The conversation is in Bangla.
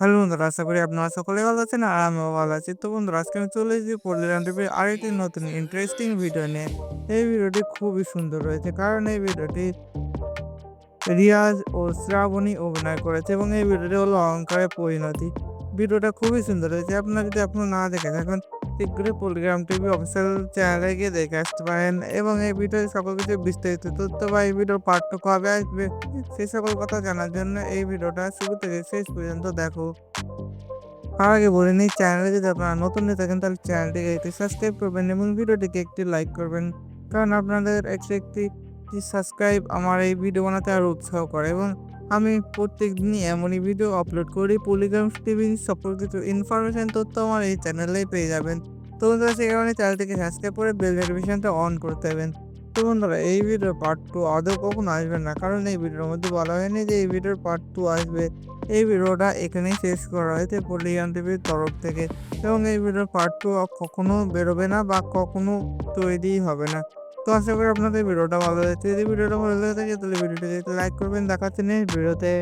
হ্যালো বন্ধুরা আশা করি আপনারা সকলে ভালো আছেন আর আমিও ভালো আছি। তো বন্ধুরা আজকে আমি চলে এসেছি পল্লীরাম টিভির আরেকটি নতুন ইন্টারেস্টিং ভিডিও নিয়ে। এই ভিডিওটি খুবই সুন্দর রয়েছে কারণ এই ভিডিওটি রিয়াজ ও শ্রাবণী অভিনয় করেছে এবং এই ভিডিওটি হলো অহংকারের পরিণতি। ভিডিওটা খুবই সুন্দর রয়েছে আপনারা যদি আপনারা না দেখে থাকেন শীঘ্রই পল্লীগ্রাম টিভি অফিসিয়াল চ্যানেলে গিয়ে দেখে আসতে পারেন এবং এই ভিডিওর সকল কিছু বিস্তারিত তথ্য বা এই ভিডিওর পার্ট কবে আসবে। সেই সকল কথা জানার জন্য এই ভিডিওটা শুরু থেকে শেষ পর্যন্ত দেখো। তার আগে বলে নিই চ্যানেলে যদি আপনারা নতুন হয়ে থাকেন, তাহলে চ্যানেলটিকে একটি সাবস্ক্রাইব করবেন এবং ভিডিওটিকে একটি লাইক করবেন। কারণ আপনাদের একটি একটি সাবস্ক্রাইব আমার এই ভিডিও বানাতে আরও উৎসাহ করে এবং আমি প্রত্যেক দিনই এমনই ভিডিও আপলোড করি। পলিগ্রাম টিভি সম্পর্কিত ইনফরমেশন তথ্য আমার এই চ্যানেলেই পেয়ে যাবেন। তো বন্ধুরা, সেই কারণে চ্যানেলটিকে সাবস্ক্রাইব করে বেল নোটিফিকেশনটা অন করতে হবেন তো বন্ধুরা, এই ভিডিওর পার্ট টু আদৌ কখনো আসবে না। কারণ এই ভিডিওর মধ্যে বলা হয়নি যে এই ভিডিওর পার্ট টু আসবে। এই ভিডিওটা এখানেই শেষ করা হয়েছে পলিগ্রাম টিভির তরফ থেকে। এবং এই ভিডিওর পার্ট টু কখনো বেরোবে না বা কখনো তৈরি হবে না। তো আশা করি আপনাদের ভিডিওটা ভালো লাগছে। যদি ভিডিওটা ভালো লাগে থাকে তাহলে ভিডিওটি লাইক করবেন। দেখাচ্ছেন এই ভিডিওতে।